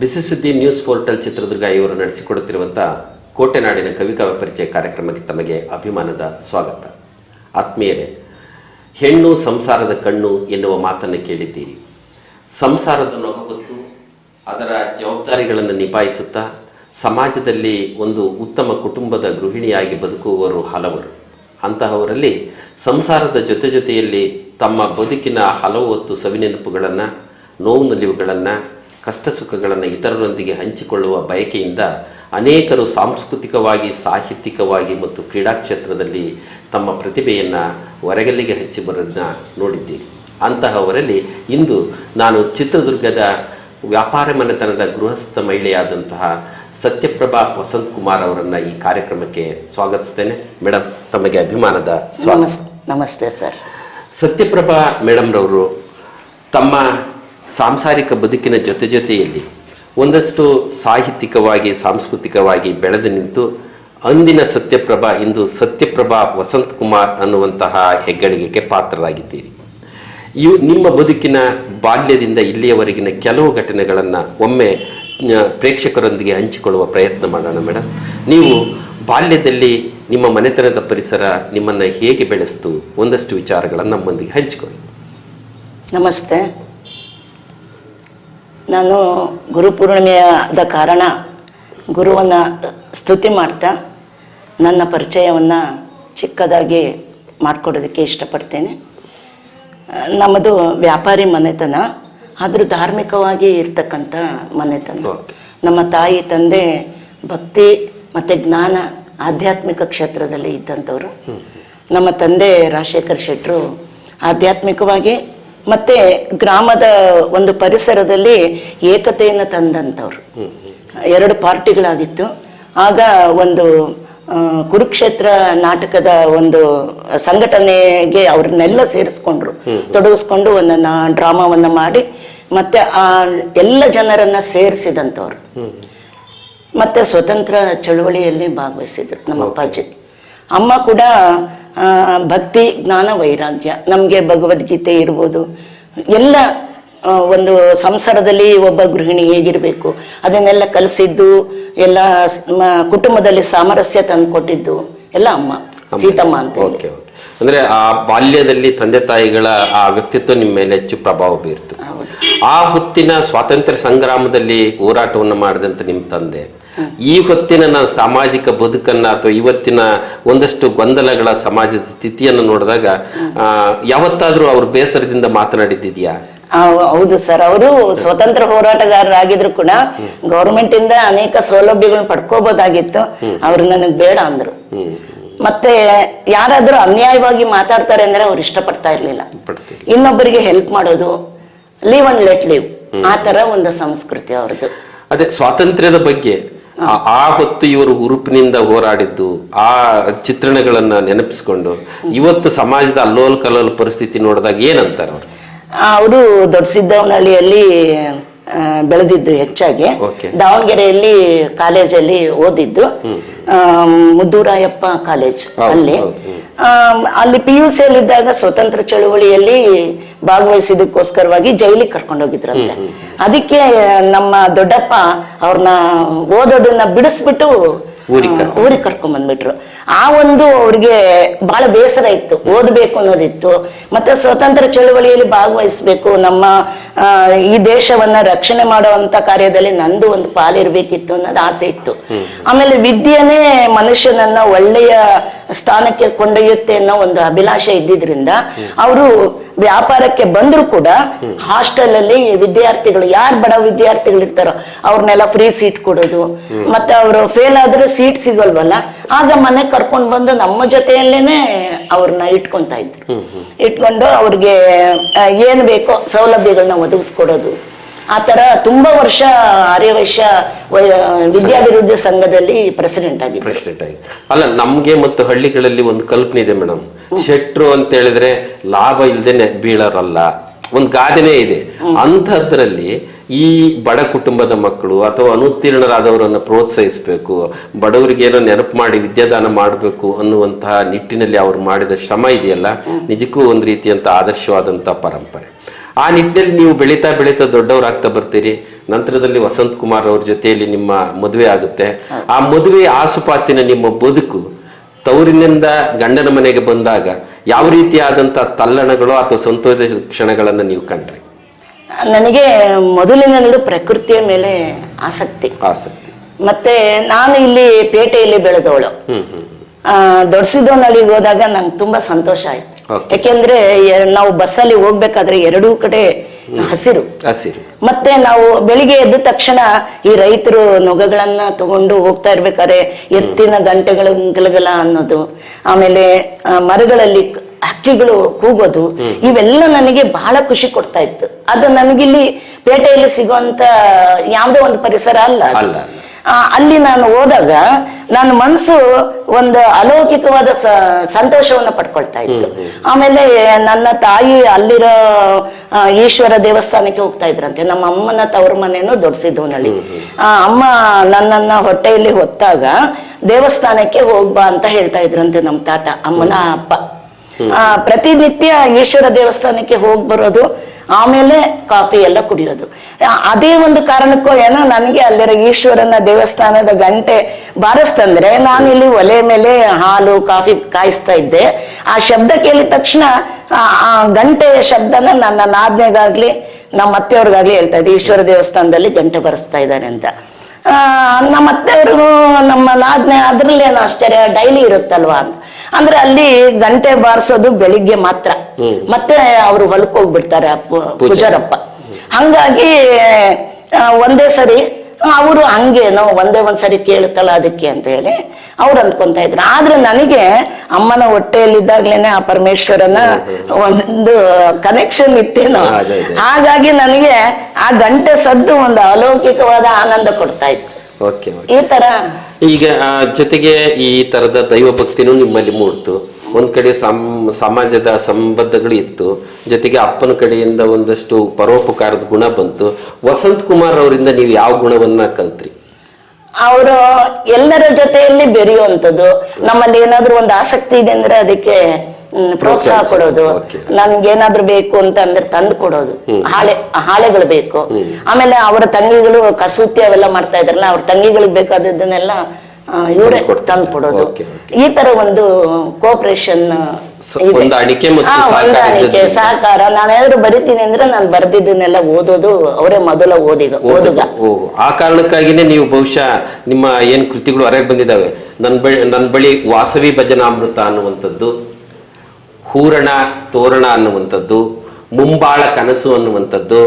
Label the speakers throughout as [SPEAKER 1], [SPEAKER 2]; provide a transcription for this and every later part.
[SPEAKER 1] ಬಿಸಿ ಸುದ್ದಿ news portal Chitradurga ಇವರು ನಡೆಸಿಕೊಡುತ್ತಿರುವಂಥ ಕೋಟೆನಾಡಿನ ಕವಿಕಾವ್ಯ ಪರಿಚಯ ಕಾರ್ಯಕ್ರಮಕ್ಕೆ ತಮಗೆ ಅಭಿಮಾನದ ಸ್ವಾಗತ. ಆತ್ಮೀಯರೇ, ಹೆಣ್ಣು ಸಂಸಾರದ ಕಣ್ಣು ಎನ್ನುವ ಮಾತನ್ನು ಕೇಳಿದ್ದೀರಿ. ಸಂಸಾರದ ನೊಗಗೊತ್ತು ಅದರ ಜವಾಬ್ದಾರಿಗಳನ್ನು ನಿಭಾಯಿಸುತ್ತಾ ಸಮಾಜದಲ್ಲಿ ಒಂದು ಉತ್ತಮ ಕುಟುಂಬದ ಗೃಹಿಣಿಯಾಗಿ ಬದುಕುವವರು ಹಲವರು. ಅಂತಹವರಲ್ಲಿ ಸಂಸಾರದ ಜೊತೆ ಜೊತೆಯಲ್ಲಿ ತಮ್ಮ ಬದುಕಿನ ಹಲವು ಹೊತ್ತು ಸವಿನೆನಪುಗಳನ್ನು, ನೋವು ನಲಿವುಗಳನ್ನು ಕಷ್ಟ ಸುಖಗಳನ್ನು ಇತರರೊಂದಿಗೆ ಹಂಚಿಕೊಳ್ಳುವ ಬಯಕೆಯಿಂದ ಅನೇಕರು ಸಾಂಸ್ಕೃತಿಕವಾಗಿ ಸಾಹಿತ್ಯಿಕವಾಗಿ ಮತ್ತು ಕ್ರೀಡಾ ಕ್ಷೇತ್ರದಲ್ಲಿ ತಮ್ಮ ಪ್ರತಿಭೆಯನ್ನು ಹೊರಗಲ್ಲಿಗೆ ಹಚ್ಚಿ ಬರೋದನ್ನ ನೋಡಿದ್ದೀರಿ. ಅಂತಹವರಲ್ಲಿ ಇಂದು ನಾನು ಚಿತ್ರದುರ್ಗದ ವ್ಯಾಪಾರ ಮನೆತನದ ಗೃಹಸ್ಥ ಮಹಿಳೆಯಾದಂತಹ ಸತ್ಯಪ್ರಭಾ ವಸಂತ್ ಕುಮಾರ್ ಅವರನ್ನು ಈ ಕಾರ್ಯಕ್ರಮಕ್ಕೆ ಸ್ವಾಗತಿಸ್ತೇನೆ. ಮೇಡಮ್ ತಮಗೆ ಅಭಿಮಾನದ ಸ್ವಾಗತ.
[SPEAKER 2] ನಮಸ್ತೆ ಸರ್.
[SPEAKER 1] ಸತ್ಯಪ್ರಭಾ ಮೇಡಮ್ರವರು ತಮ್ಮ ಸಾಂಸಾರಿಕ ಬದುಕಿನ ಜೊತೆ ಜೊತೆಯಲ್ಲಿ ಒಂದಷ್ಟು ಸಾಹಿತ್ಯಿಕವಾಗಿ, ಸಾಂಸ್ಕೃತಿಕವಾಗಿ ಬೆಳೆದು ನಿಂತು ಅಂದಿನ ಸತ್ಯಪ್ರಭಾ ಇಂದು ಸತ್ಯಪ್ರಭಾ ವಸಂತ್ ಕುಮಾರ್ ಅನ್ನುವಂತಹ ಹೆಗ್ಗಳಿಗೆಗೆ ಪಾತ್ರರಾಗಿದ್ದೀರಿ. ಇವು ನಿಮ್ಮ ಬದುಕಿನ ಬಾಲ್ಯದಿಂದ ಇಲ್ಲಿಯವರೆಗಿನ ಕೆಲವು ಘಟನೆಗಳನ್ನು ಒಮ್ಮೆ ಪ್ರೇಕ್ಷಕರೊಂದಿಗೆ ಹಂಚಿಕೊಳ್ಳುವ ಪ್ರಯತ್ನ ಮಾಡೋಣ ಮೇಡಮ್ ನೀವು ಬಾಲ್ಯದಲ್ಲಿ ನಿಮ್ಮ ಮನೆತನದ ಪರಿಸರ ನಿಮ್ಮನ್ನು ಹೇಗೆ ಬೆಳೆಸ್ತು? ಒಂದಷ್ಟು ವಿಚಾರಗಳನ್ನು ನಮ್ಮೊಂದಿಗೆ ಹಂಚಿಕೊಳ್ಳಿ.
[SPEAKER 2] ನಮಸ್ತೆ. ನಾನು ಗುರುಪೂರ್ಣಿಮೆಯಾದ ಕಾರಣ ಗುರುವನ್ನು ಸ್ತುತಿ ಮಾಡ್ತಾ ನನ್ನ ಪರಿಚಯವನ್ನು ಚಿಕ್ಕದಾಗಿ ಮಾಡಿಕೊಡೋದಕ್ಕೆ ಇಷ್ಟಪಡ್ತೇನೆ. ನಮ್ಮದು ವ್ಯಾಪಾರಿ ಮನೆತನ ಆದರೂ ಧಾರ್ಮಿಕವಾಗಿ ಇರ್ತಕ್ಕಂಥ ಮನೆತನ. ನಮ್ಮ ತಾಯಿ ತಂದೆ ಭಕ್ತಿ ಮತ್ತು ಜ್ಞಾನ ಆಧ್ಯಾತ್ಮಿಕ ಕ್ಷೇತ್ರದಲ್ಲಿ ಇದ್ದಂಥವ್ರು. ನಮ್ಮ ತಂದೆ ರಾಜಶೇಖರ್ ಶೆಟ್ಟರು ಆಧ್ಯಾತ್ಮಿಕವಾಗಿ ಮತ್ತು ಗ್ರಾಮದ ಒಂದು ಪರಿಸರದಲ್ಲಿ ಏಕತೆಯನ್ನು ತಂದಂಥವ್ರು. ಎರಡು ಪಾರ್ಟಿಗಳಾಗಿತ್ತು. ಆಗ ಒಂದು ಕುರುಕ್ಷೇತ್ರ ನಾಟಕದ ಒಂದು ಸಂಘಟನೆಗೆ ಅವ್ರನ್ನೆಲ್ಲ ಸೇರಿಸ್ಕೊಂಡ್ರು. ತೊಡಗಿಸ್ಕೊಂಡು ಒಂದನ್ನ ಡ್ರಾಮಾವನ್ನ ಮಾಡಿ ಮತ್ತೆ ಆ ಎಲ್ಲ ಜನರನ್ನ ಸೇರಿಸಿದಂಥವ್ರು. ಮತ್ತೆ ಸ್ವತಂತ್ರ ಚಳುವಳಿಯಲ್ಲಿ ಭಾಗವಹಿಸಿದ್ರು ನಮ್ಮ ಅಪ್ಪಾಜಿ. ಅಮ್ಮ ಕೂಡ ಭಕ್ತಿ ಜ್ಞಾನ ವೈರಾಗ್ಯ. ನಮಗೆ ಭಗವದ್ಗೀತೆ ಇರ್ಬೋದು. ಎಲ್ಲ ಒಂದು ಸಂಸಾರದಲ್ಲಿ ಒಬ್ಬ ಗೃಹಿಣಿ ಹೇಗಿರಬೇಕು? ಅದನ್ನೆಲ್ಲ ಕಲಿಸಿದ್ದು ಎಲ್ಲ ಕುಟುಂಬದಲ್ಲಿ ಸಾಮರಸ್ಯ ತಂದು ಕೊಟ್ಟಿದ್ದು ಎಲ್ಲ ಅಮ್ಮ ಸೀತಮ್ಮ ಅಂತ.
[SPEAKER 1] Okay okay. ಅಂದರೆ ಆ ಬಾಲ್ಯದಲ್ಲಿ ತಂದೆ ತಾಯಿಗಳ ಆ ವ್ಯಕ್ತಿತ್ವ ನಿಮ್ಮ ಮೇಲೆ ಹೆಚ್ಚು ಪ್ರಭಾವ ಬೀರ್ತು. ಆ ಹೊತ್ತಿನ ಸ್ವಾತಂತ್ರ್ಯ ಸಂಗ್ರಾಮದಲ್ಲಿ ಹೋರಾಟವನ್ನು ಮಾಡಿದಂಥ ನಿಮ್ಮ ತಂದೆ ಈ ಹೊತ್ತಿನ ನಾನು ಸಾಮಾಜಿಕ ಬದುಕನ್ನ ಅಥವಾ ಇವತ್ತಿನ ಒಂದಷ್ಟು ಗೊಂದಲಗಳ ಸಮಾಜದ ಸ್ಥಿತಿಯನ್ನು ನೋಡಿದಾಗ ಯಾವತ್ತಾದ್ರೂ ಅವ್ರ ಬೇಸರದಿಂದ ಮಾತನಾಡಿದ್ದಿದ್ಯಾ?
[SPEAKER 2] ಹೌದು ಸರ್. ಅವರು ಸ್ವತಂತ್ರ ಹೋರಾಟಗಾರರಾಗಿದ್ರು ಕೂಡ ಗೌರ್ಮೆಂಟ್ ಇಂದ ಅನೇಕ ಸೌಲಭ್ಯಗಳನ್ನ ಪಡ್ಕೋಬಹುದಾಗಿತ್ತು ಅವ್ರು ನನಗೆ ಬೇಡ ಅಂದ್ರು. ಮತ್ತೆ ಯಾರಾದ್ರೂ ಅನ್ಯಾಯವಾಗಿ ಮಾತಾಡ್ತಾರೆ ಅಂದ್ರೆ ಅವ್ರು ಇಷ್ಟಪಡ್ತಾ ಇರ್ಲಿಲ್ಲ. ಇನ್ನೊಬ್ಬರಿಗೆ ಹೆಲ್ಪ್ ಮಾಡೋದು ಲೀವ್ ಅಂಡ್ ಲೆಟ್ ಲೀವ್ ಆ ತರ ಒಂದು ಸಂಸ್ಕೃತಿ ಅವ್ರದ್ದು.
[SPEAKER 1] ಅದೇ ಸ್ವಾತಂತ್ರ್ಯದ ಬಗ್ಗೆ ಆ- ಹೊತ್ತು ಇವರು ಹುರುಪಿನಿಂದ ಹೋರಾಡಿದ್ದು, ಆ ಚಿತ್ರಣಗಳನ್ನ ನೆನಪಿಸ್ಕೊಂಡು, ಇವತ್ತು ಸಮಾಜದ ಅಲ್ಲೋಲ್ ಕಲ್ಲೋಲ್ ಪರಿಸ್ಥಿತಿ ನೋಡಿದಾಗ ಏನಂತಾರೆ ಅವರು?
[SPEAKER 2] ಅವರು ದೊಡ್ಡ ಸಿದ್ದವನಹಳ್ಳಿಯಲ್ಲಿ ಬೆಳೆದಿದ್ದು ಹೆಚ್ಚಾಗಿ. ದಾವಣಗೆರೆಯಲ್ಲಿ ಕಾಲೇಜಲ್ಲಿ ಓದಿದ್ದು. ಮುದ್ದೂರಾಯಪ್ಪ ಕಾಲೇಜ್ ಅಲ್ಲಿ. ಅಲ್ಲಿ ಪಿ ಯು ಇದ್ದಾಗ ಸ್ವತಂತ್ರ ಚಳುವಳಿಯಲ್ಲಿ ಭಾಗವಹಿಸಿದಕ್ಕೋಸ್ಕರವಾಗಿ ಜೈಲಿಗೆ ಕರ್ಕೊಂಡೋಗಿದ್ರಂತೆ ಅದಕ್ಕೆ ನಮ್ಮ ದೊಡ್ಡಪ್ಪ ಅವ್ರನ್ನ ಓದೋದನ್ನ ಬಿಡಿಸ್ಬಿಟ್ಟು
[SPEAKER 1] ಊರಿಗೆ
[SPEAKER 2] ಕರ್ಕೊಂಡ್ ಬಂದ್ಬಿಟ್ರು. ಆ ಒಂದು ಅವ್ರಿಗೆ ಬಹಳ ಬೇಸರ ಇತ್ತು ಓದಬೇಕು ಅನ್ನೋದಿತ್ತು. ಮತ್ತೆ ಸ್ವತಂತ್ರ ಚಳುವಳಿಯಲ್ಲಿ ಭಾಗವಹಿಸ್ಬೇಕು ನಮ್ಮ ಈ ದೇಶವನ್ನ ರಕ್ಷಣೆ ಮಾಡುವಂತ ಕಾರ್ಯದಲ್ಲಿ ನಂದು ಒಂದು ಪಾಲಿರ್ಬೇಕಿತ್ತು ಅನ್ನೋದು ಆಸೆ ಇತ್ತು. ಆಮೇಲೆ ವಿದ್ಯೆನೇ ಮನುಷ್ಯನನ್ನ ಒಳ್ಳೆಯ ಸ್ಥಾನಕ್ಕೆ ಕೊಂಡೊಯ್ಯುತ್ತೆ ಅನ್ನೋ ಒಂದು ಅಭಿಲಾಷೆ ಇದ್ದಿದ್ರಿಂದ ಅವರು ವ್ಯಾಪಾರಕ್ಕೆ ಬಂದ್ರು ಕೂಡ ಹಾಸ್ಟೆಲ್ ಅಲ್ಲಿ ವಿದ್ಯಾರ್ಥಿಗಳು ಯಾರು ಬಡ ವಿದ್ಯಾರ್ಥಿಗಳು ಇರ್ತಾರೋ ಅವ್ರನ್ನೆಲ್ಲ ಫ್ರೀ ಸೀಟ್ ಕೊಡೋದು. ಮತ್ತೆ ಅವರು ಫೇಲ್ ಆದ್ರೆ ಸೀಟ್ ಸಿಗೋಲ್ವಲ್ಲ? ಆಗ ಮನೆ ಕರ್ಕೊಂಡು ಬಂದು ನಮ್ಮ ಜೊತೆಯಲ್ಲೇನೆ ಅವ್ರನ್ನ ಇಟ್ಕೊಂತ ಇದ್ರು. ಇಟ್ಕೊಂಡು ಅವ್ರಿಗೆ ಏನ್ ಬೇಕೋ ಸೌಲಭ್ಯಗಳನ್ನ ಒದಗಿಸ್ಕೊಡೋದು. ಆ ತರ ತುಂಬಾ ವರ್ಷ ಆರ್ಯವೈಶ್ಯ ವಿದ್ಯಾಭಿವೃದ್ಧಿ ಸಂಘದಲ್ಲಿ ಪ್ರೆಸಿಡೆಂಟ್ ಆಗಿ
[SPEAKER 1] ಪ್ರೆಸಿಡೆಂಟ್ ಆಗಿ ಅಲ್ಲ, ನಮ್ಗೆ ಮತ್ತು ಹಳ್ಳಿಗಳಲ್ಲಿ ಒಂದು ಕಲ್ಪನೆ ಇದೆ ಮೇಡಮ್. ಶೆಟ್ರು ಅಂತ ಹೇಳಿದ್ರೆ ಲಾಭ ಇಲ್ದೇನೆ ಬೀಳರಲ್ಲ. ಒಂದು ಗಾದೆನೇ ಇದೆ. ಅಂಥದ್ರಲ್ಲಿ ಈ ಬಡ ಕುಟುಂಬದ ಮಕ್ಕಳು ಅಥವಾ ಅನುತ್ತೀರ್ಣರಾದವರನ್ನು ಪ್ರೋತ್ಸಾಹಿಸಬೇಕು, ಬಡವರಿಗೆ ಏನೋ ನೆನಪು ಮಾಡಿ ವಿದ್ಯಾದಾನ ಮಾಡಬೇಕು ಅನ್ನುವಂತಹ ನಿಟ್ಟಿನಲ್ಲಿ ಅವರು ಮಾಡಿದ ಶ್ರಮ ಇದೆಯಲ್ಲ? ನಿಜಕ್ಕೂ ಒಂದು ರೀತಿಯಂತ ಆದರ್ಶವಾದಂತಹ ಪರಂಪರೆ. ಆ ನಿಟ್ಟಿನಲ್ಲಿ ನೀವು ಬೆಳೀತಾ ಬೆಳೀತಾ ದೊಡ್ಡವರಾಗ್ತಾ ಬರ್ತೀರಿ. ನಂತರದಲ್ಲಿ ವಸಂತ್ ಕುಮಾರ್ ಅವ್ರ ಜೊತೆಯಲ್ಲಿ ನಿಮ್ಮ ಮದುವೆ ಆಗುತ್ತೆ. ಆ ಮದುವೆ ಆಸುಪಾಸಿನ ನಿಮ್ಮ ಬದುಕು ತವರಿನಿಂದ ಗಂಡನ ಮನೆಗೆ ಬಂದಾಗ ಯಾವ ರೀತಿಯಾದಂಥ ತಲ್ಲಣಗಳು ಅಥವಾ ಸಂತೋಷ ಕ್ಷಣಗಳನ್ನು ನೀವು ಕಂಡ್ರಿ?
[SPEAKER 2] ನನಗೆ ಮೊದಲಿನಿಂದಲೂ ಪ್ರಕೃತಿಯ ಮೇಲೆ ಆಸಕ್ತಿ.
[SPEAKER 1] ಆಸಕ್ತಿ.
[SPEAKER 2] ಮತ್ತೆ ನಾನು ಇಲ್ಲಿ ಪೇಟೆಯಲ್ಲಿ ಬೆಳೆದವಳು. ದೊಡ್ಡಸಿದ್ದೋನಲ್ಲಿಗೆ ಹೋದಾಗ ನಂಗೆ ತುಂಬಾ ಸಂತೋಷ ಆಯ್ತು. ಯಾಕೆಂದ್ರೆ ನಾವು ಬಸ್ಸಲ್ಲಿ ಹೋಗ್ಬೇಕಾದ್ರೆ ಎರಡೂ ಕಡೆ ಹಸಿರು.
[SPEAKER 1] ಹಸಿರು.
[SPEAKER 2] ಮತ್ತೆ ನಾವು ಬೆಳಿಗ್ಗೆ ಎದ್ದ ತಕ್ಷಣ ಈ ರೈತರು ನೊಗಗಳನ್ನ ತಗೊಂಡು ಹೋಗ್ತಾ ಇರ್ಬೇಕಾದ್ರೆ ಎತ್ತಿನ ಗಂಟೆಗಳ ಗಲಗಲ ಅನ್ನೋದು ಆಮೇಲೆ ಮರಗಳಲ್ಲಿ ಹಕ್ಕಿಗಳು ಕೂಗೋದು ಇವೆಲ್ಲ ನನಗೆ ಬಹಳ ಖುಷಿ ಕೊಡ್ತಾ ಇತ್ತು. ಅದು ನನಗಿಲ್ಲಿ ಪೇಟೆಯಲ್ಲಿ ಸಿಗುವಂತ ಯಾವುದೋ ಒಂದು ಪರಿಸರ ಅಲ್ಲ.
[SPEAKER 1] ಅಲ್ಲ, ಅಲ್ಲ.
[SPEAKER 2] ಆ, ಅಲ್ಲಿ ನಾನು ಹೋದಾಗ ನನ್ನ ಮನಸ್ಸು ಒಂದು ಅಲೌಕಿಕವಾದ ಸ ಸಂತೋಷವನ್ನ ಪಡ್ಕೊಳ್ತಾ ಇತ್ತು. ಆಮೇಲೆ ನನ್ನ ತಾಯಿ ಅಲ್ಲಿರೋ ಈಶ್ವರ ದೇವಸ್ಥಾನಕ್ಕೆ ಹೋಗ್ತಾ ಇದ್ರಂತೆ. ನಮ್ಮ ಅಮ್ಮನ ತವ್ರ ಮನೇನು ದೊಡ್ಡಸಿದ್ದವನಲ್ಲಿ ಆ ಅಮ್ಮ ನನ್ನನ್ನ ಹೊಟ್ಟೆಯಲ್ಲಿ ಹೊತ್ತಾಗ ದೇವಸ್ಥಾನಕ್ಕೆ ಹೋಗ್ಬಾ ಅಂತ ಹೇಳ್ತಾ ಇದ್ರಂತೆ ನಮ್ಮ ತಾತ ಅಮ್ಮನ ಅಪ್ಪ. ಆ, ಪ್ರತಿನಿತ್ಯ ಈಶ್ವರ ದೇವಸ್ಥಾನಕ್ಕೆ ಹೋಗಿ ಬರೋದು ಆಮೇಲೆ ಕಾಫಿ ಎಲ್ಲ ಕುಡಿಯೋದು. ಅದೇ ಒಂದು ಕಾರಣಕ್ಕೂ ಏನೋ ನನಗೆ ಅಲ್ಲಿರೋ ಈಶ್ವರನ ದೇವಸ್ಥಾನದ ಗಂಟೆ ಬಾರಿಸ್ತಂದ್ರೆ ನಾನು ಇಲ್ಲಿ ಒಲೆ ಮೇಲೆ ಹಾಲು ಕಾಫಿ ಕಾಯಿಸ್ತಾ ಇದ್ದೆ. ಆ ಶಬ್ದ ಕೇಳಿದ ತಕ್ಷಣ ಆ ಗಂಟೆಯ ಶಬ್ದನ ನನ್ನ ನಾದ್ನೆಗಾಗ್ಲಿ ನಮ್ಮ ಅತ್ತೆಯವ್ರಿಗಾಗ್ಲಿ ಹೇಳ್ತಾ ಇದ್ದೆ ಈಶ್ವರ ದೇವಸ್ಥಾನದಲ್ಲಿ ಗಂಟೆ ಬರೆಸ್ತಾ ಇದ್ದಾರೆ ಅಂತ. ಆ, ನಮ್ಮ ಅತ್ತೆಯವ್ರಿಗೂ ನಮ್ಮ ನಾದ್ನೆ ಏನೋ ಆಶ್ಚರ್ಯ ಡೈಲಿ ಇರುತ್ತಲ್ವಾ ಅಂತ. ಅಂದ್ರೆ ಅಲ್ಲಿ ಗಂಟೆ ಬಾರಿಸೋದು ಬೆಳಿಗ್ಗೆ ಮಾತ್ರ. ಮತ್ತೆ ಅವರು ಪೂ- ಪೂಜಾರಪ್ಪ. ಹಂಗಾಗಿ ಒಂದೇ ಸರಿ ಅವರು ಹಂಗೇನೋ ಒಂದೇ ಒಂದ್ ಸರಿ ಕೇಳುತ್ತಲ್ಲ ಅದಕ್ಕೆ ಅಂತ ಹೇಳಿ ಅವ್ರು ಅಂದ್ಕೊಂತ ಇದ್ರು. ಆದ್ರೆ ನನಗೆ ಅಮ್ಮನ ಹೊಟ್ಟೆಯಲ್ಲಿದ್ದಾಗ್ಲೇನೆ ಆ ಪರಮೇಶ್ವರನ ಒಂದು ಕನೆಕ್ಷನ್ ಇತ್ತೇನೋ. ಹಾಗಾಗಿ ನನಗೆ ಆ ಗಂಟೆ ಸದ್ದು ಒಂದು ಅಲೌಕಿಕವಾದ ಆನಂದ ಕೊಡ್ತಾ ಇತ್ತು. ಈ ತರ
[SPEAKER 1] ಈಗ ಜೊತೆಗೆ ಈ ತರದ ದೈವ ಭಕ್ತಿನೂ ನಿಮ್ಮಲ್ಲಿ ಮೂಡ್ತು. ಒಂದ್ ಕಡೆ ಸಮ್, ಸಮಾಜದ ಸಂಬಂಧಗಳು ಇತ್ತು. ಜೊತೆಗೆ ಅಪ್ಪನ ಕಡೆಯಿಂದ ಒಂದಷ್ಟು ಪರೋಪಕಾರದ ಗುಣ ಬಂತು. ವಸಂತ್ ಕುಮಾರ್ ಅವರಿಂದ ನೀವು ಯಾವ ಗುಣವನ್ನ ಕಲ್ತ್ರಿ?
[SPEAKER 2] ಅವರು ಎಲ್ಲರ ಜೊತೆಯಲ್ಲಿ ಬೆರೆಯುವಂಥದ್ದು. ನಮ್ಮಲ್ಲಿ ಏನಾದ್ರೂ ಒಂದು ಆಸಕ್ತಿ ಇದೆ ಅಂದ್ರೆ ಅದಕ್ಕೆ ಪ್ರೋತ್ಸಾಹ. ಕೊಡೋದು.
[SPEAKER 1] ನನ್ಗೇನಾದ್ರೂ
[SPEAKER 2] ನನ್ಗೆ ಏನಾದ್ರೂ ಬೇಕು ಅಂತ ಅಂದ್ರೆ ತಂದು ಕೊಡೋದು. ಹಾಳೆ ಹಾಳೆಗಳು ಬೇಕು. ಆಮೇಲೆ ಅವರ ತಂಗಿಗಳು ಕಸೂತಿ ಅವೆಲ್ಲ ಮಾಡ್ತಾ ಇದ್ರಲ್ಲ ಅವ್ರ ತಂಗಿಗಳಿಗೆ ಬೇಕಾದದ್ದನ್ನೆಲ್ಲ ಇವರೇ
[SPEAKER 1] ತಂದು.
[SPEAKER 2] ಕೊಡೋದು. ಈ ತರ ಒಂದು ಕೋಪರೇಷನ್
[SPEAKER 1] ಅಡಿಕೆ ಸಹಕಾರ
[SPEAKER 2] ನಾನೇನಾದ್ರು ಬರಿತೀನಿ ಅಂದ್ರೆ ನಾನು ಬರ್ದಿದ್ದನ್ನೆಲ್ಲ ಓದೋದು ಅವರೇ ಮೊದಲ ಓದಿಗ. ಓದುಗ
[SPEAKER 1] ಆ ಕಾರಣಕ್ಕಾಗಿನೇ ನೀವು ಬಹುಶಃ ನಿಮ್ಮ ಏನ್ ಕೃತಿಗಳು ಹೊರಗೆ ಬಂದಿದ್ದಾವೆ. ನನ್ನ ಬಳಿ ನನ್ನ ಬಳಿ ವಾಸವಿ ಭಜನಾಮೃತ ಅನ್ನುವಂಥದ್ದು. ಹೂರಣ, ತೋರಣ ಅನ್ನುವಂಥದ್ದು, ಮುಂಬಾಳ ಕನಸು ಅನ್ನುವಂಥದ್ದು,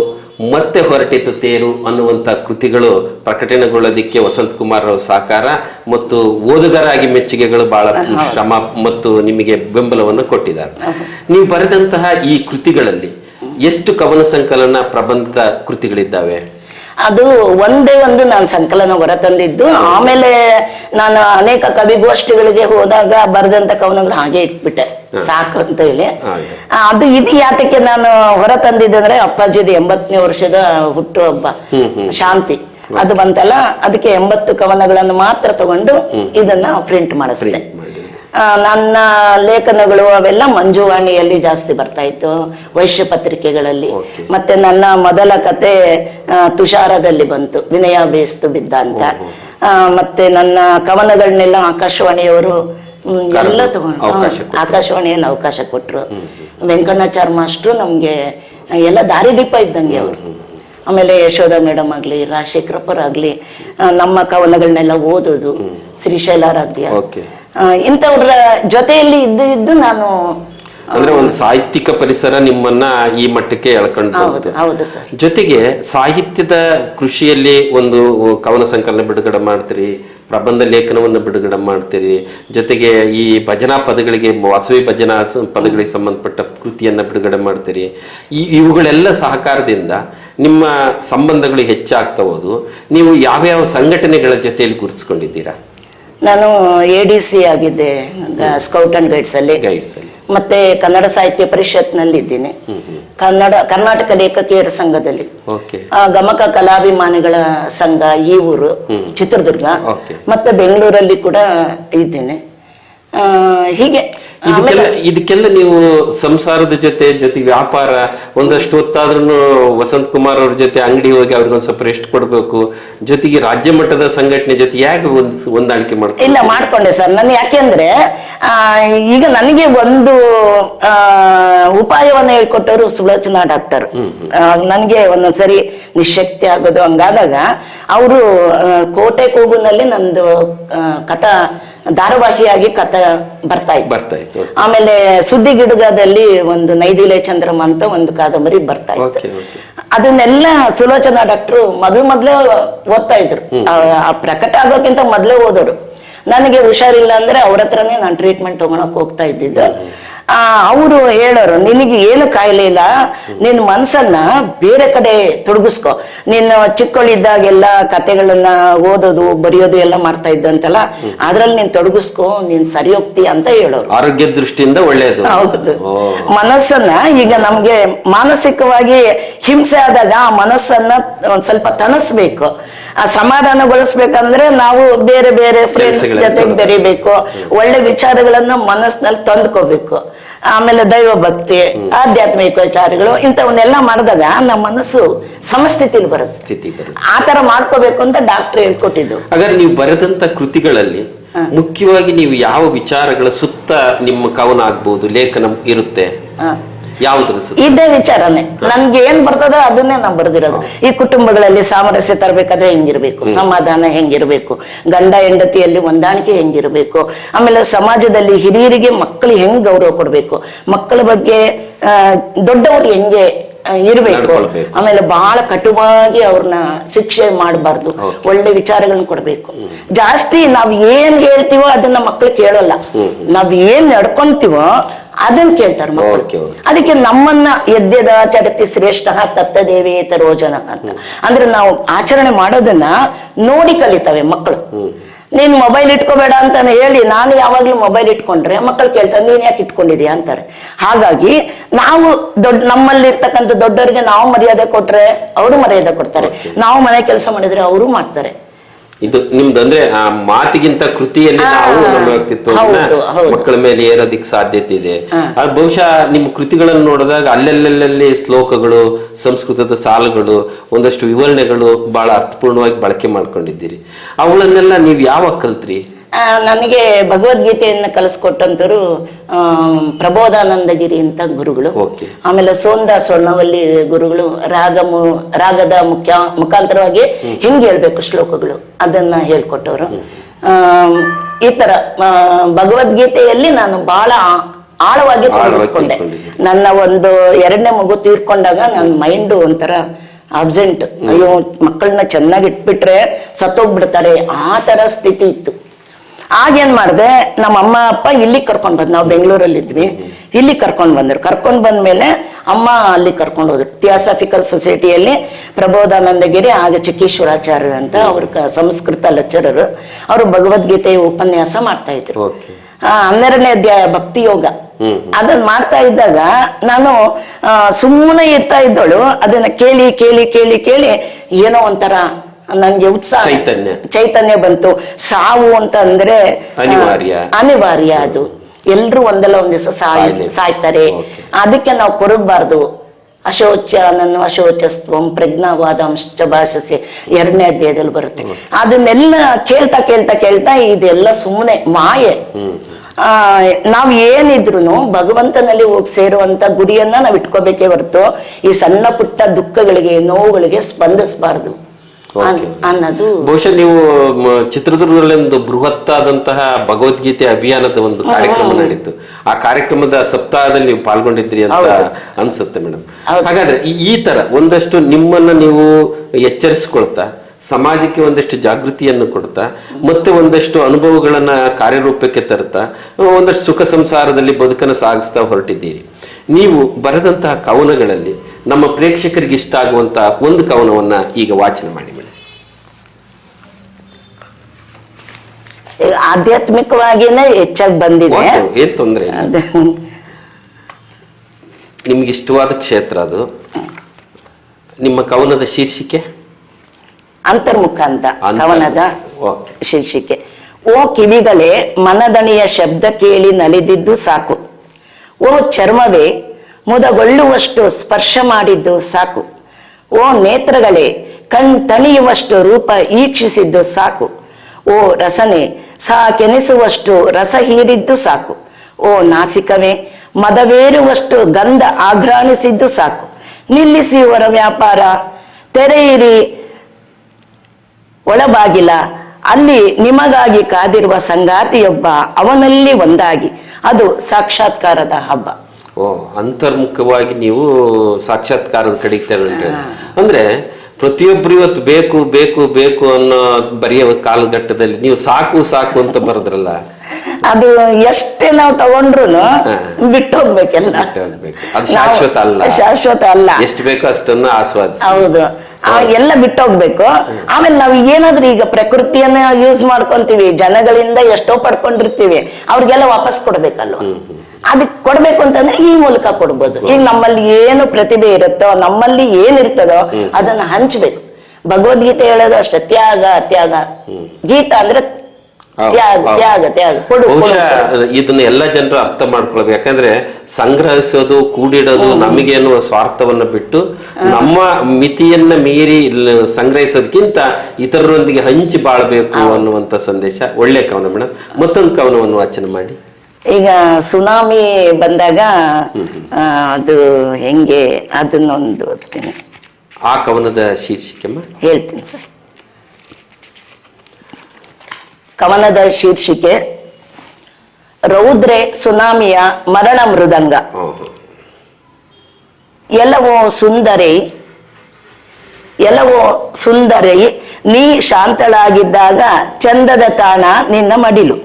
[SPEAKER 1] ಮತ್ತೆ ಹೊರಟಿತು ತೇರು ಅನ್ನುವಂಥ ಕೃತಿಗಳು ಪ್ರಕಟಣೆಗೊಳ್ಳೋದಿಕ್ಕೆ ವಸಂತ್ ಕುಮಾರ್ ಅವರ ಸಹಕಾರ ಮತ್ತು ಓದುಗರಾಗಿ ಮೆಚ್ಚುಗೆಗಳು ಬಹಳ ಶ್ರಮ ಮತ್ತು ನಿಮಗೆ ಬೆಂಬಲವನ್ನು ಕೊಟ್ಟಿದ್ದಾರೆ. ನೀವು ಬರೆದಂತಹ ಈ ಕೃತಿಗಳಲ್ಲಿ ಎಷ್ಟು ಕವನ ಸಂಕಲನ ಪ್ರಬಂಧ ಕೃತಿಗಳಿದ್ದಾವೆ?
[SPEAKER 2] ಅದು ಒಂದೇ ಒಂದು ನಾನು ಸಂಕಲನ ಹೊರತಂದಿದ್ದು ಆಮೇಲೆ ನಾನು ಅನೇಕ ಕವಿಗೋಷ್ಠಿಗಳಿಗೆ ಹೋದಾಗ ಬರೆದಂತ ಕವನಗಳು ಹಾಗೆ ಇಟ್ಬಿಟ್ಟೆ. ಸಾಕು ಅಂತ ಹೇಳಿ. ಅದು ಇದು ಯಾತಕ್ಕೆ ನಾನು ಹೊರ ತಂದಿದ್ದಂದ್ರೆ ಅಪ್ಪಾಜಿದ ಎಂಬತ್ತನೇ ವರ್ಷದ ಹುಟ್ಟು ಹಬ್ಬ ಶಾಂತಿ. ಅದು ಬಂತಲ್ಲ ಅದಕ್ಕೆ ಎಂಬತ್ತು ಕವನಗಳನ್ನು ಮಾತ್ರ ತಗೊಂಡು ಇದನ್ನ ಪ್ರಿಂಟ್ ಮಾಡಿಸಿದೆ. ಆ, ನನ್ನ ಲೇಖನಗಳು ಅವೆಲ್ಲ ಮಂಜುವಾಣಿಯಲ್ಲಿ ಜಾಸ್ತಿ ಬರ್ತಾ ಇತ್ತು ವೈಶ್ಯ ಪತ್ರಿಕೆಗಳಲ್ಲಿ. ಮತ್ತೆ ನನ್ನ ಮೊದಲ ಕತೆ ತುಷಾರದಲ್ಲಿ ಬಂತು ವಿನಯ ಬೇಸ್ತು ಬಿದ್ದ ಅಂತ. ಆ, ಮತ್ತೆ ನನ್ನ ಕವನಗಳನ್ನೆಲ್ಲ ಆಕಾಶವಾಣಿಯವರು ಎಲ್ಲ ತಗೊಂಡು. ಆಕಾಶವಾಣಿಯಲ್ಲಿ ಅವಕಾಶ ಕೊಟ್ಟರು ವೆಂಕಣ್ಣಾಚಾರ್ ಮಾಸ್ಟ್ರು ನಮಗೆ ಎಲ್ಲ ದಾರಿದೀಪ ಇದ್ದಂಗೆ ಅವರು. ಆಮೇಲೆ ಯಶೋಧ ಮೇಡಮ್ ಆಗಲಿ ರಾಜಶೇಖರಪ್ಪರ್ ಆಗ್ಲಿ ಆ, ನಮ್ಮ ಕವನಗಳನ್ನೆಲ್ಲ ಓದೋದು ಶ್ರೀಶೈಲಾರಾಧ್ಯ ಇಂಥವ್ರ ಜೊತೆಯಲ್ಲಿ ಇದ್ದು ಇದ್ದು ನಾನು
[SPEAKER 1] ಅಂದ್ರೆ ಒಂದು ಸಾಹಿತ್ಯಿಕ ಪರಿಸರ ನಿಮ್ಮನ್ನ ಈ ಮಟ್ಟಕ್ಕೆ ಎಳ್ಕೊಂಡು
[SPEAKER 2] ಹೌದು ಸರ್.
[SPEAKER 1] ಜೊತೆಗೆ ಸಾಹಿತ್ಯದ ಕೃಷಿಯಲ್ಲಿ ಒಂದು ಕವನ ಸಂಕಲನ ಬಿಡುಗಡೆ ಮಾಡ್ತೀರಿ ಪ್ರಬಂಧ ಲೇಖನವನ್ನು ಬಿಡುಗಡೆ ಮಾಡ್ತೀರಿ. ಜೊತೆಗೆ ಈ ಭಜನಾ ಪದಗಳಿಗೆ ವಾಸವಿ ಭಜನಾ ಪದಗಳಿಗೆ ಸಂಬಂಧಪಟ್ಟ ಕೃತಿಯನ್ನು ಬಿಡುಗಡೆ ಮಾಡ್ತೀರಿ. ಈ ಇವುಗಳೆಲ್ಲ ಸಹಕಾರದಿಂದ ನಿಮ್ಮ ಸಂಬಂಧಗಳು ಹೆಚ್ಚಾಗ್ತಾ ಹೋದು ನೀವು ಯಾವ್ಯಾವ ಸಂಘಟನೆಗಳ ಜೊತೆಯಲ್ಲಿ ಗುರುತಿಸ್ಕೊಂಡಿದ್ದೀರಾ?
[SPEAKER 2] ನಾನು ಎ ಡಿ ಸಿ ಆಗಿದ್ದೆ ಸ್ಕೌಟ್ ಅಂಡ್ ಗೈಡ್ಸ್ ಅಲ್ಲಿ
[SPEAKER 1] ಗೈಡ್ಸ್ ಅಲ್ಲಿ
[SPEAKER 2] ಮತ್ತೆ ಕನ್ನಡ ಸಾಹಿತ್ಯ ಪರಿಷತ್ನಲ್ಲಿ ಇದ್ದೀನಿ ಕನ್ನಡ ಕರ್ನಾಟಕ ಲೇಖಕಿಯರ ಸಂಘದಲ್ಲಿ. ಗಮಕ ಕಲಾಭಿಮಾನಿಗಳ ಸಂಘ ಈ ಊರು ಚಿತ್ರದುರ್ಗ. ಮತ್ತೆ ಬೆಂಗಳೂರಲ್ಲಿ ಕೂಡ ಇದ್ದೇನೆ. ಹೀಗೆ.
[SPEAKER 1] ಇದಕ್ಕೆಲ್ಲ ಇದಕ್ಕೆಲ್ಲ ನೀವು ಸಂಸಾರದ ಜೊತೆ ಜೊತೆ ವ್ಯಾಪಾರ ಒಂದಷ್ಟು ಹೊತ್ತಾದ್ರೂ ವಸಂತ್ ಕುಮಾರ್ ಅವ್ರ ಜೊತೆ ಅಂಗಡಿ ಹೋಗಿ ಅವ್ರಿಗೊಂದು ಸ್ವಲ್ಪ ರೆಸ್ಟ್ ಕೊಡ್ಬೇಕು. ಜೊತೆಗೆ ರಾಜ್ಯ ಮಟ್ಟದ ಸಂಘಟನೆ ಜೊತೆ ಯಾಕೆ ಒಂದ್ ಹೊಂದಾಣಿಕೆ ಮಾಡ್ಕೊಂಡು
[SPEAKER 2] ಇಲ್ಲ ಮಾಡ್ಕೊಂಡೆ ಸರ್. ನಾನು ಯಾಕೆಂದ್ರೆ ಆ, ಈಗ ನನಗೆ ಒಂದು ಆ, ಉಪಾಯವನ್ನು ಹೇಳ್ಕೊಟ್ಟವರು ಸುಲೋಚನಾ ಡಾಕ್ಟರ್. ನನಗೆ ಒಂದೊಂದ್ಸರಿ ನಿಶಕ್ತಿ ಆಗೋದು ಹಂಗಾದಾಗ ಅವರು ಕೋಟೆ ಕೂಗುನಲ್ಲಿ ನಂದು ಕಥಾ ಧಾರಾವಾಹಿಯಾಗಿ ಕಥೆ ಬರ್ತಾ ಇತ್ತು.
[SPEAKER 1] ಬರ್ತಾ ಇತ್ತು
[SPEAKER 2] ಆಮೇಲೆ ಸುದ್ದಿ ಗಿಡುಗದಲ್ಲಿ ಒಂದು ನೈದಿಲೆ ಚಂದ್ರಮ ಅಂತ ಒಂದು ಕಾದಂಬರಿ ಬರ್ತಾ ಇತ್ತು. ಅದನ್ನೆಲ್ಲ ಸುಲೋಚನಾ ಡಾಕ್ಟ್ರು ಮೊದಲು ಮೊದಲೇ ಓದ್ತಾ ಇದ್ರು. ಆ- ಆ ಪ್ರಕಟ ಆಗೋಕ್ಕಿಂತ ಮೊದಲೇ ಓದೋರು. ನನಗೆ ಹುಷಾರಿಲ್ಲ ಅಂದ್ರೆ ಅವ್ರ ಹತ್ರನೇ ನಾನು ಟ್ರೀಟ್ಮೆಂಟ್ ತಗೊಳಕ್ ಹೋಗ್ತಾ ಇದ್ದಿದ್ದು. ಆ ಅವರು ಹೇಳೋರು ನಿನಗೆ ಏನು ಕಾಯಿಲೆ ಇಲ್ಲ ನಿನ್ನ ಮನ್ಸನ್ನ ಬೇರೆ ಕಡೆ ತೊಡಗಿಸ್ಕೊ. ನೀನು ಚಿಕ್ಕವಳಿದ್ದಾಗೆಲ್ಲ ಕತೆಗಳನ್ನ ಓದೋದು ಬರೆಯೋದು ಎಲ್ಲ ಮಾಡ್ತಾ ಇದ್ದಂತಲ್ಲ ಅದ್ರಲ್ಲಿ ನೀನ್ ತೊಡಗಿಸ್ಕೊ ನೀನ್ ಸರಿ ಹೋಗ್ತಿ ಅಂತ ಹೇಳೋರು.
[SPEAKER 1] ಆರೋಗ್ಯ ದೃಷ್ಟಿಯಿಂದ ಒಳ್ಳೆಯದು
[SPEAKER 2] ಹೌದು. ಮನಸ್ಸನ್ನ ಈಗ ನಮ್ಗೆ ಮಾನಸಿಕವಾಗಿ ಹಿಂಸೆ ಆದಾಗ ಆ ಮನಸ್ಸನ್ನ ಒಂದ್ ಸ್ವಲ್ಪ ತಣಿಸ್ಬೇಕು. ಆ ಸಮಾಧಾನಗೊಳಿಸ್ಬೇಕಂದ್ರೆ ನಾವು ಬೇರೆ ಬೇರೆ ಫ್ರೆಂಡ್ಸ್ ಜೊತೆಗೆ ಬೆರಿಬೇಕು. ಒಳ್ಳೆ ವಿಚಾರಗಳನ್ನ ಮನಸ್ಸಿನಲ್ಲಿ ತಂದ್ಕೋಬೇಕು. ಆಮೇಲೆ ದೈವ ಭಕ್ತಿ ಆಧ್ಯಾತ್ಮಿಕ ವಿಚಾರಗಳು ಇಂಥವನ್ನೆಲ್ಲ ಮಾಡಿದಾಗ ನಮ್ಮ ಮನಸ್ಸು ಸಮಸ್ಥಿತಿಲಿ ಬರುತ್ತೆ.
[SPEAKER 1] ಸ್ಥಿತಿ ಬರುತ್ತೆ.
[SPEAKER 2] ಆ ತರ ಮಾಡ್ಕೋಬೇಕು ಅಂತ ಡಾಕ್ಟರ್ ಹೇಳ್ಕೊಟ್ಟಿದ್ದು.
[SPEAKER 1] ಹಾಗಾದ್ರೆ ನೀವು ಬರೆದಂತ ಕೃತಿಗಳಲ್ಲಿ ಮುಖ್ಯವಾಗಿ ನೀವು ಯಾವ ವಿಚಾರಗಳ ಸುತ್ತ ನಿಮ್ಮ ಕವನ ಆಗ್ಬಹುದು ಲೇಖನ ಇರುತ್ತೆ?
[SPEAKER 2] ಇದೇ ವಿಚಾರನೆ. ನನ್ಗೆ ಏನ್ ಬರ್ತದ ಅದನ್ನೇ ನಾವು ಬರ್ದಿರೋದು. ಈ ಕುಟುಂಬಗಳಲ್ಲಿ ಸಾಮರಸ್ಯ ತರಬೇಕಾದ್ರೆ ಹೆಂಗಿರ್ಬೇಕು? ಸಮಾಧಾನ ಹೆಂಗಿರ್ಬೇಕು? ಗಂಡ ಹೆಂಡತಿಯಲ್ಲಿ ಹೊಂದಾಣಿಕೆ ಹೆಂಗಿರ್ಬೇಕು? ಆಮೇಲೆ ಸಮಾಜದಲ್ಲಿ ಹಿರಿಯರಿಗೆ ಮಕ್ಕಳು ಹೆಂಗ್ ಗೌರವ ಕೊಡ್ಬೇಕು? ಮಕ್ಕಳ ಬಗ್ಗೆ ದೊಡ್ಡವರು ಹೆಂಗೆ ಇರ್ಬೇಕು? ಆಮೇಲೆ ಬಹಳ ಕಟುವಾಗಿ ಅವ್ರನ್ನ ಶಿಕ್ಷೆ ಮಾಡಬಾರ್ದು. ಒಳ್ಳೆ ವಿಚಾರಗಳನ್ನ ಕೊಡ್ಬೇಕು. ಜಾಸ್ತಿ ನಾವ್ ಏನ್ ಹೇಳ್ತೀವೋ ಅದನ್ನ ಮಕ್ಳು ಕೇಳಲ್ಲ. ನಾವ್ ಏನ್ ನಡ್ಕೊಂತೀವೋ ಅದನ್ನ ಕೇಳ್ತಾರೆ ಮಕ್ಕಳು. ಅದಕ್ಕೆ ನಮ್ಮನ್ನ ಎದ್ದೆದ ಚರತಿ ಶ್ರೇಷ್ಠ ದೇವೇತ ರೋಜನ ಅಂತ. ಅಂದ್ರೆ ನಾವು ಆಚರಣೆ ಮಾಡೋದನ್ನ ನೋಡಿ ಕಲಿತವೆ ಮಕ್ಕಳು. ನೀನ್ ಮೊಬೈಲ್ ಇಟ್ಕೋಬೇಡ ಅಂತ ಹೇಳಿ ನಾನು ಯಾವಾಗ್ಲೂ ಮೊಬೈಲ್ ಇಟ್ಕೊಂಡ್ರೆ ಮಕ್ಕಳು ಕೇಳ್ತಾರೆ ನೀನ್ ಯಾಕೆ ಇಟ್ಕೊಂಡಿದ್ಯಾ? ಅಂತಾರೆ. ಹಾಗಾಗಿ ನಾವು ದೊಡ್ಡ ನಮ್ಮಲ್ಲಿ ಇರ್ತಕ್ಕಂಥ ದೊಡ್ಡವರಿಗೆ ನಾವು ಮರ್ಯಾದೆ ಕೊಟ್ರೆ ಅವರು ಮರ್ಯಾದೆ ಕೊಡ್ತಾರೆ. ನಾವು ಮನೆ ಕೆಲಸ ಮಾಡಿದ್ರೆ ಅವರು ಮಾಡ್ತಾರೆ.
[SPEAKER 1] ಇದು ನಿಮ್ದು ಅಂದ್ರೆ ಆ ಮಾತಿಗಿಂತ ಕೃತಿಯಲ್ಲಿ ನಾವು ನಮ್ಮ ವ್ಯಕ್ತಿತ್ವವನ್ನ. ಮಕ್ಕಳ ಮೇಲೆ ಏರೋದಿಕ್ ಸಾಧ್ಯತೆ ಇದೆ. ಅದು ಬಹುಶಃ ನಿಮ್ಮ ಕೃತಿಗಳನ್ನು ನೋಡಿದಾಗ ಅಲ್ಲೆಲ್ಲೆಲ್ಲಿ ಶ್ಲೋಕಗಳು ಸಂಸ್ಕೃತದ ಸಾಲುಗಳು ಒಂದಷ್ಟು ವಿವರಣೆಗಳು ಬಹಳ ಅರ್ಥಪೂರ್ಣವಾಗಿ ಬಳಕೆ ಮಾಡ್ಕೊಂಡಿದ್ದೀರಿ. ಅವುಗಳನ್ನೆಲ್ಲ ನೀವು ಯಾವಾಗ ಕಲ್ತ್ರಿ?
[SPEAKER 2] ನನಗೆ ಭಗವದ್ಗೀತೆಯನ್ನು ಕಲಿಸ್ಕೊಟ್ಟಂತರು ಪ್ರಬೋಧಾನಂದಗಿರಿ ಅಂತ ಗುರುಗಳು. ಆಮೇಲೆ ಸೋಂದ ಸ್ವರ್ಣವಲ್ಲಿ ಗುರುಗಳು ರಾಗ ರಾಗದ ಮುಖ್ಯ ಮುಖಾಂತರವಾಗಿ ಹಿಂಗೆ ಹೇಳ್ಬೇಕು ಶ್ಲೋಕಗಳು. ಅದನ್ನ ಹೇಳ್ಕೊಟ್ಟವರು. ಈ ತರ ಭಗವದ್ಗೀತೆಯಲ್ಲಿ ನಾನು ಬಹಳ ಆಳವಾಗಿ ತೊಡಗಿಸ್ಕೊಂಡೆ. ನನ್ನ ಒಂದು ಎರಡನೇ ಮಗು ತೀರ್ಕೊಂಡಾಗ ನನ್ನ ಮೈಂಡ್ ಒಂಥರ ಅಬ್ಸೆಂಟ್. ಅಯ್ಯೋ ಮಕ್ಕಳನ್ನ ಚೆನ್ನಾಗಿ ಇಟ್ಬಿಟ್ರೆ ಸತ್ತೋಗ್ಬಿಡ್ತಾರೆ. ಆ ತರ ಸ್ಥಿತಿ ಇತ್ತು. ಆಗೇನ್ ಮಾಡಿದೆ ನಮ್ಮ ಅಮ್ಮ ಅಪ್ಪ ಇಲ್ಲಿ ಕರ್ಕೊಂಡ್ ಬಂದ್ ನಾವು ಬೆಂಗಳೂರಲ್ಲಿ ಇದ್ವಿ ಇಲ್ಲಿ ಕರ್ಕೊಂಡ್ ಬಂದ್ರು. ಕರ್ಕೊಂಡ್ ಬಂದ್ಮೇಲೆ ಅಮ್ಮ ಅಲ್ಲಿ ಕರ್ಕೊಂಡು ಹೋದ್ರು. ಥಿಯಾಸಫಿಕಲ್ ಸೊಸೈಟಿಯಲ್ಲಿ ಪ್ರಬೋಧಾನಂದಗಿರಿ ಆಗ ಚಕೀಶ್ವರಾಚಾರ್ಯ ಅಂತ ಅವ್ರ ಸಂಸ್ಕೃತ ಲೆಕ್ಚರರು ಅವರು ಭಗವದ್ಗೀತೆ ಉಪನ್ಯಾಸ ಮಾಡ್ತಾ ಇದ್ರು. ಆ, ಹನ್ನೆರಡನೇ ಅಧ್ಯಾಯ ಭಕ್ತಿ ಯೋಗ. ಅದನ್ನ ಮಾಡ್ತಾ ಇದ್ದಾಗ ನಾನು ಸುಮ್ಮನೆ ಇರ್ತಾ ಇದ್ದಳು. ಅದನ್ನ ಕೇಳಿ ಕೇಳಿ ಕೇಳಿ ಕೇಳಿ ಏನೋ ಒಂಥರ ನನ್ಗೆ ಉತ್ಸಾಹ.
[SPEAKER 1] ಚೈತನ್ಯ.
[SPEAKER 2] ಚೈತನ್ಯ ಬಂತು. ಸಾವು ಅಂತ ಅಂದ್ರೆ
[SPEAKER 1] ಅನಿವಾರ್ಯ.
[SPEAKER 2] ಅನಿವಾರ್ಯ ಅದು. ಎಲ್ರು ಒಂದಲ್ಲ ಒಂದ್ ದಿವಸ ಸಾಯ್ ಸಾಯ್ತಾರೆ. ಅದಕ್ಕೆ ನಾವು ಕೊರಗಬಾರ್ದು. ಅಶೋಚ ನನ್ನ ಅಶೋಚಸ್ತ್ವಂ ಪ್ರಜ್ಞಾವಾದಂಶ ಭಾಷಸೆ ಎರಡನೇ ಅಧ್ಯಾಯದಲ್ಲಿ ಬರುತ್ತೆ. ಅದನ್ನೆಲ್ಲ ಕೇಳ್ತಾ ಕೇಳ್ತಾ ಕೇಳ್ತಾ ಇದೆಲ್ಲ ಸುಮ್ಮನೆ ಮಾಯೆ. ಆ ನಾವ್ ಏನಿದ್ರು ಭಗವಂತನಲ್ಲಿ ಹೋಗಿ ಸೇರುವಂತ ಗುರಿಯನ್ನ ನಾವ್ ಇಟ್ಕೋಬೇಕೇ ಹೊರತು ಈ ಸಣ್ಣ ಪುಟ್ಟ ದುಃಖಗಳಿಗೆ ನೋವುಗಳಿಗೆ ಸ್ಪಂದಿಸಬಾರ್ದು. ಅನ್ನೋದು
[SPEAKER 1] ಬಹುಶಃ ನೀವು ಚಿತ್ರದುರ್ಗದಲ್ಲಿ ಒಂದು ಬೃಹತ್ತಾದಂತಹ ಭಗವದ್ಗೀತೆ ಅಭಿಯಾನದ ಒಂದು ಕಾರ್ಯಕ್ರಮ ನಡೀತು. ಆ ಕಾರ್ಯಕ್ರಮದ ಸಪ್ತಾಹದಲ್ಲಿ ನೀವು ಪಾಲ್ಗೊಂಡಿದ್ರಿ ಅಂತ ಅನ್ಸುತ್ತೆ ಮೇಡಮ್. ಹಾಗಾದ್ರೆ ಈ- ಈ ತರ ಒಂದಷ್ಟು ನಿಮ್ಮನ್ನ ನೀವು ಎಚ್ಚರಿಸಿಕೊಳ್ತಾ ಸಮಾಜಕ್ಕೆ ಒಂದಷ್ಟು ಜಾಗೃತಿಯನ್ನು ಕೊಡ್ತಾ ಮತ್ತೆ ಒಂದಷ್ಟು ಅನುಭವಗಳನ್ನ ಕಾರ್ಯರೂಪಕ್ಕೆ ತರ್ತಾ ಒಂದಷ್ಟು ಸುಖ ಸಂಸಾರದಲ್ಲಿ ಬದುಕನ್ನು ಸಾಗಿಸ್ತಾ ಹೊರಟಿದ್ದೀರಿ. ನೀವು ಬರೆದಂತಹ ಕವನಗಳಲ್ಲಿ ನಮ್ಮ ಪ್ರೇಕ್ಷಕರಿಗೆ ಇಷ್ಟ ಆಗುವಂತಹ ಒಂದು ಕವನವನ್ನ ಈಗ ವಾಚನ ಮಾಡಿ ಮೇಡಮ್
[SPEAKER 2] ಈಗ ಆಧ್ಯಾತ್ಮಿಕವಾಗಿನೇ ಹೆಚ್ಚಾಗಿ ಬಂದಿದೆ.
[SPEAKER 1] ಏನ್ ತೊಂದರೆ ನಿಮ್ಗೆ ಇಷ್ಟವಾದ ಕ್ಷೇತ್ರ ಅದು. ನಿಮ್ಮ ಕವನದ ಶೀರ್ಷಿಕೆ?
[SPEAKER 2] ಅಂತರ್ಮುಖ. ಅಂತ ಕವನದ ಶೀರ್ಷಿಕೆ. ಓ ಕಿವಿಗಳೇ ಮನದಣಿಯ ಶಬ್ದ ಕೇಳಿ ನಲಿದಿದ್ದು ಸಾಕು. ಓ ಚರ್ಮವೇ ಮುದಗೊಳ್ಳುವಷ್ಟು ಸ್ಪರ್ಶ ಮಾಡಿದ್ದು ಸಾಕು. ಓ ನೇತ್ರಗಳೇ ಕಣ್ ತಣಿಯುವಷ್ಟು ರೂಪ ಈಕ್ಷಿಸಿದ್ದು ಸಾಕು. ಓ ರಸನೆ ಸಾಕೆನಿಸುವಷ್ಟು ರಸ ಹೀರಿದ್ದು ಸಾಕು. ಓ ನಾಸಿಕವೇ ಮದವೇರುವಷ್ಟು ಗಂಧ ಆಘ್ರಾಣಿಸಿದ್ದು ಸಾಕು. ನಿಲ್ಲಿಸಿ ಇವರ ವ್ಯಾಪಾರ ತೆರೆಯಿರಿ ಒಳಬಾಗಿಲ. ಅಲ್ಲಿ ನಿಮಗಾಗಿ ಕಾದಿರುವ ಸಂಗಾತಿಯೊಬ್ಬ ಅವನಲ್ಲಿ ಒಂದಾಗಿ. ಅದು ಸಾಕ್ಷಾತ್ಕಾರದ ಹಬ್ಬ.
[SPEAKER 1] ಓ ಅಂತರ್ಮುಖವಾಗಿ ನೀವು ಸಾಕ್ಷಾತ್ಕಾರದ ಕಡೆ ಅಂದ್ರೆ ಪ್ರತಿಯೊಬ್ರು ಇವತ್ತು ಬೇಕು ಬೇಕು ಬೇಕು ಅನ್ನೋ ಬರೆಯ ಕಾಲಘಟ್ಟದಲ್ಲಿ ನೀವು ಸಾಕು ಸಾಕು ಅಂತ ಬರೆದ್ರಲ್ಲ?
[SPEAKER 2] ಅದು ಎಷ್ಟೇ ನಾವು ತಗೊಂಡ್ರು ಬಿಟ್ಟು ಹೋಗ್ಬೇಕೆಲ್ಲ.
[SPEAKER 1] ಹೋಗ್ಬೇಕು. ಅದು ಶಾಶ್ವತ ಅಲ್ಲ.
[SPEAKER 2] ಶಾಶ್ವತ ಅಲ್ಲ.
[SPEAKER 1] ಎಷ್ಟು ಬೇಕು ಅಷ್ಟನ್ನ ಆಸ್ವಾದಿಸಿ.
[SPEAKER 2] ಹೌದು. ಎಲ್ಲ ಬಿಟ್ಟು ಬಿಟ್ಟೋಗ್ಬೇಕು ಆಮೇಲೆ ನಾವು ಏನಾದ್ರೂ ಈಗ ಪ್ರಕೃತಿಯನ್ನ ಯೂಸ್ ಮಾಡ್ಕೊಂತೀವಿ ಜನಗಳಿಂದ ಎಷ್ಟೋ ಪಡ್ಕೊಂಡಿರ್ತೀವಿ ಅವ್ರಿಗೆಲ್ಲ ವಾಪಸ್ ಕೊಡ್ಬೇಕಲ್ವ? ಅದಕ್ಕೆ ಕೊಡ್ಬೇಕು ಅಂತಂದ್ರೆ ಈ ಮೂಲಕ ಕೊಡ್ಬೋದು. ಈಗ ನಮ್ಮಲ್ಲಿ ಏನು ಪ್ರತಿಭೆ ಇರುತ್ತೋ ನಮ್ಮಲ್ಲಿ ಏನಿರ್ತದೋ ಅದನ್ನ ಹಂಚ್ಬೇಕು. ಭಗವದ್ಗೀತೆ ಹೇಳೋದು ಅಷ್ಟೇ ತ್ಯಾಗ ತ್ಯಾಗ ಗೀತ ಅಂದ್ರೆ ತ್ಯಾಗ. ತ್ಯಾಗ ತ್ಯಾಗ. ಕೊಡು.
[SPEAKER 1] ಇದನ್ನ ಎಲ್ಲ ಜನರು ಅರ್ಥ ಮಾಡ್ಕೊಳ್ಬೇಕು. ಯಾಕಂದ್ರೆ ಸಂಗ್ರಹಿಸೋದು ಕೂಡಿಡೋದು ನಮಗೆ ಅನ್ನುವ ಸ್ವಾರ್ಥವನ್ನ ಬಿಟ್ಟು ನಮ್ಮ ಮಿತಿಯನ್ನ ಮೀರಿ ಸಂಗ್ರಹಿಸೋದಕ್ಕಿಂತ ಇತರರೊಂದಿಗೆ ಹಂಚಿ ಬಾಳ್ಬೇಕು ಅನ್ನುವಂತ ಸಂದೇಶ. ಒಳ್ಳೆ ಕವನ ಮೇಡಮ್ ಮತ್ತೊಂದು ಕವನವನ್ನು ವಾಚನ ಮಾಡಿ.
[SPEAKER 2] ಈಗ ಸುನಾಮಿ ಬಂದಾಗ ಅದು ಹೆಂಗೆ ಅದನ್ನೊಂದು ಓದ್ತೀನಿ
[SPEAKER 1] ಆ ಕವನದ ಶೀರ್ಷಿಕೆ
[SPEAKER 2] ಹೇಳ್ತೀನಿ ಸರ್. ಕವನದ ಶೀರ್ಷಿಕೆ ರೌದ್ರೆ ಸುನಾಮಿಯ ಮರಣ ಮೃದಂಗ. ಎಲ್ಲವೋ ಸುಂದರಿ ಎಲ್ಲವೋ ಸುಂದರಿ ನೀ ಶಾಂತಳಾಗಿದ್ದಾಗ ಚಂದದ ತಾಣ ನಿನ್ನ ಮಡಿಲು.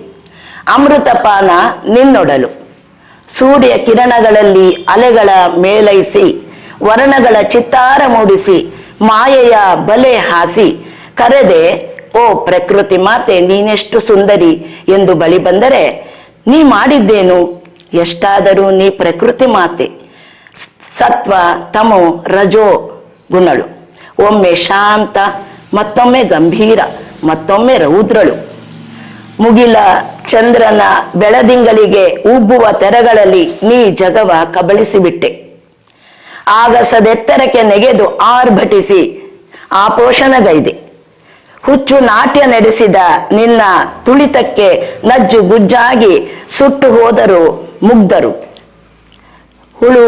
[SPEAKER 2] ಅಮೃತಪಾನ ನಿನ್ನೊಡಲು. ಸೂರ್ಯ ಕಿರಣಗಳಲ್ಲಿ ಅಲೆಗಳ ಮೇಲೈಸಿ, ವರ್ಣಗಳ ಚಿತ್ತಾರ ಮೂಡಿಸಿ, ಮಾಯೆಯ ಬಲೆ ಹಾಸಿ, ಕರೆದೆ, ಓ ಪ್ರಕೃತಿ ಮಾತೆ, ನೀನೆಷ್ಟು ಸುಂದರಿ ಎಂದು ಬಳಿ ಬಂದರೆ, ನೀ ಮಾಡಿದ್ದೇನು? ಎಷ್ಟಾದರೂ ನೀ ಪ್ರಕೃತಿ ಮಾತೆ. ಸತ್ವ, ತಮೋ, ರಜೋ, ಗುಣಳು. ಒಮ್ಮೆ ಶಾಂತ, ಮತ್ತೊಮ್ಮೆ ಗಂಭೀರ, ಮತ್ತೊಮ್ಮೆ ರೌದ್ರಳು. ಮುಗಿಲ ಚಂದ್ರನ ಬೆಳದಿಂಗಳಿಗೆ ಉಬ್ಬುವ ತೆರಗಳಲ್ಲಿ ನೀ ಜಗವ ಕಬಳಿಸಿಬಿಟ್ಟೆ. ಆಗಸದೆತ್ತರಕ್ಕೆ ನೆಗೆದು ಆರ್ಭಟಿಸಿ ಪೋಷಣಗೈದೆ ಹುಚ್ಚು ನಾಟ್ಯ ನಡೆಸಿದ ನಿನ್ನ ತುಳಿತಕ್ಕೆ ನಜ್ಜು ಗುಜ್ಜಾಗಿ ಸುಟ್ಟು ಹೋದರು ಮುಗ್ಧರು. ಹುಳು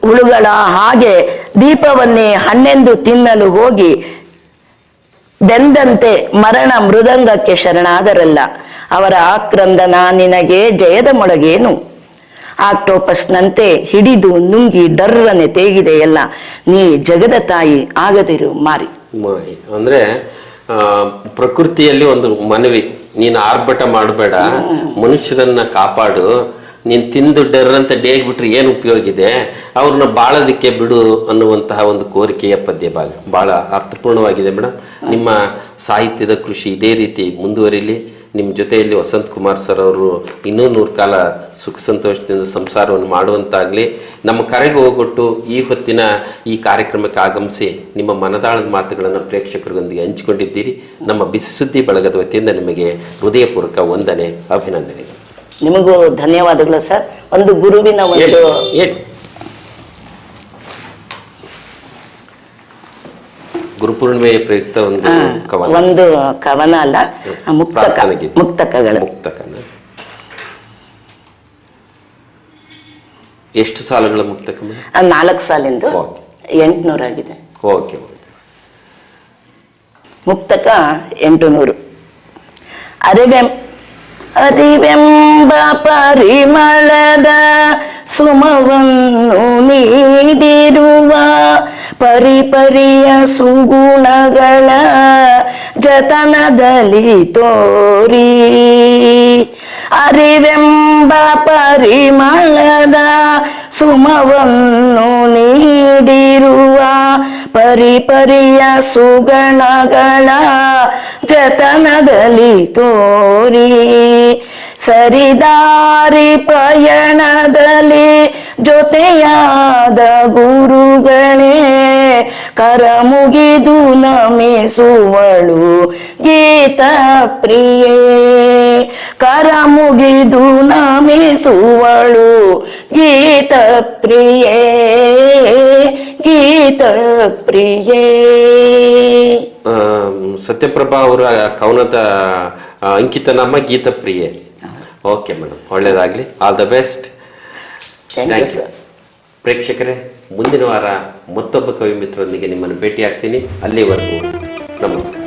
[SPEAKER 2] ಹುಳುಗಳ ಹಾಗೆ ದೀಪವನ್ನೇ ಹಣ್ಣೆಂದು ತಿನ್ನಲು ಹೋಗಿ ಬೆಂದಂತೆ ಮರಣ ಮೃದಂಗಕ್ಕೆ ಶರಣಾದರಲ್ಲ. ಅವರ ಆಕ್ರಂದನ ನಿನಗೆ ಜಯದ ಮೊಳಗೇನು? ಆಕ್ಟೋಪಸ್ನಂತೆ ಹಿಡಿದು ನುಂಗಿ ಡರ್ರನೆ ತೇಗಿದೆಯಲ್ಲ, ನೀ ಜಗದ ತಾಯಿ ಆಗದಿರು ಮಾರಿ.
[SPEAKER 1] ಅಂದ್ರೆ ಪ್ರಕೃತಿಯಲ್ಲಿ ಒಂದು ಮನವಿ, ನೀನು ಆರ್ಭಟ ಮಾಡಬೇಡ, ಮನುಷ್ಯರನ್ನ ಕಾಪಾಡು, ನೀನ್ ತಿಂದು ಡರ್ರಂತ ಡೇಗ್ ಬಿಟ್ರೆ ಏನು ಉಪಯೋಗ ಇದೆ? ಅವ್ರನ್ನ ಬಾಳೋದಕ್ಕೆ ಬಿಡು ಅನ್ನುವಂತಹ ಒಂದು ಕೋರಿಕೆಯ ಪದ್ಯ ಭಾಗ. ಬಹಳ ಅರ್ಥಪೂರ್ಣವಾಗಿದೆ ಮೇಡಮ್ ನಿಮ್ಮ ಸಾಹಿತ್ಯದ ಕೃಷಿ ಇದೇ ರೀತಿ ಮುಂದುವರಿಲಿ. ನಿಮ್ಮ ಜೊತೆಯಲ್ಲಿ ವಸಂತ್ ಕುಮಾರ್ ಸರ್ ಅವರು ಇನ್ನೂ ನೂರು ಕಾಲ ಸುಖ ಸಂತೋಷದಿಂದ ಸಂಸಾರವನ್ನು ಮಾಡುವಂತಾಗಲಿ ನಮ್ಮ ಕರೆಗೆ ಹೋಗೊಟ್ಟು ಈ ಹೊತ್ತಿನ ಈ ಕಾರ್ಯಕ್ರಮಕ್ಕೆ ಆಗಮಿಸಿ ನಿಮ್ಮ ಮನದಾಳದ ಮಾತುಗಳನ್ನು ಪ್ರೇಕ್ಷಕರೊಂದಿಗೆ ಹಂಚಿಕೊಂಡಿದ್ದೀರಿ. ನಮ್ಮ ಬಿಸಿಸುದ್ದಿ ಬಳಗದ ವತಿಯಿಂದ ನಿಮಗೆ ಹೃದಯಪೂರ್ವಕ ವಂದನೆ ಅಭಿನಂದನೆಗಳು.
[SPEAKER 2] ನಿಮಗೂ ಧನ್ಯವಾದಗಳು ಸರ್. ಒಂದು ಗುರುವಿನ ಒಂದು
[SPEAKER 1] ಗುರುಪೂರ್ಣಿಮೆಯ ಪ್ರಯುಕ್ತ ಒಂದು ಕವನ
[SPEAKER 2] ಒಂದು ಕವನ ಅಲ್ಲ ಮುಕ್ತಕ. ಮುಕ್ತಕಗಳು
[SPEAKER 1] ಮುಕ್ತಕನ ಎಷ್ಟು ಸಾಲುಗಳ ಮುಕ್ತಕ?
[SPEAKER 2] ನಾಲ್ಕು ಸಾಲಿಂದು. ಎಂಟುನೂರಾಗಿದೆ
[SPEAKER 1] ಓಕೆ ಓಕೆ
[SPEAKER 2] ಮುಕ್ತಕ ಎಂಟು ನೂರು ಅರಿವೆಂ ಅರಿವೆಂಬ ಪರಿಮಳದ ಸುಮವನ್ನು ನೀಡಿರುವ ಪರಿಪರಿಯ ಸುಗುಣಗಳ ಜತನದಲ್ಲಿ ತೋರಿ. ಅರಿವೆಂಬ ಪರಿಮಳದ ಸುಮವನ್ನು ನೀಡಿರುವ ಪರಿಪರಿಯ ಸುಗಣಗಳ ಜತನದಲ್ಲಿ ತೋರಿ. ಸರಿದಾರಿ ಪಯಣದಲ್ಲಿ ಜೊತೆಯಾದ ಗುರುಗಳೇ, ಕರ ಮುಗಿದು ನಮಿಸುವಳು ಗೀತ ಪ್ರಿಯೇ. ಕರ ಮುಗಿದು ನಮಿಸುವಳು ಗೀತ ಪ್ರಿಯೇ ಗೀತ ಪ್ರಿಯೇ.
[SPEAKER 1] ಸತ್ಯಪ್ರಭಾ ಅವರ ಕವನದ ಅಂಕಿತ ನಮ್ಮ ಗೀತ ಪ್ರಿಯೆ. ಓಕೆ ಮೇಡಮ್ ಒಳ್ಳೇದಾಗಲಿ. All the best
[SPEAKER 2] thank you
[SPEAKER 1] ಪ್ರೇಕ್ಷಕರೇ ಮುಂದಿನ ವಾರ ಮತ್ತೊಬ್ಬ ಕವಿ ಮಿತ್ರರೊಂದಿಗೆ ನಿಮ್ಮನ್ನು ಭೇಟಿ ಆಗ್ತೀನಿ ಅಲ್ಲಿವರೆಗೂ ನಮಸ್ಕಾರ.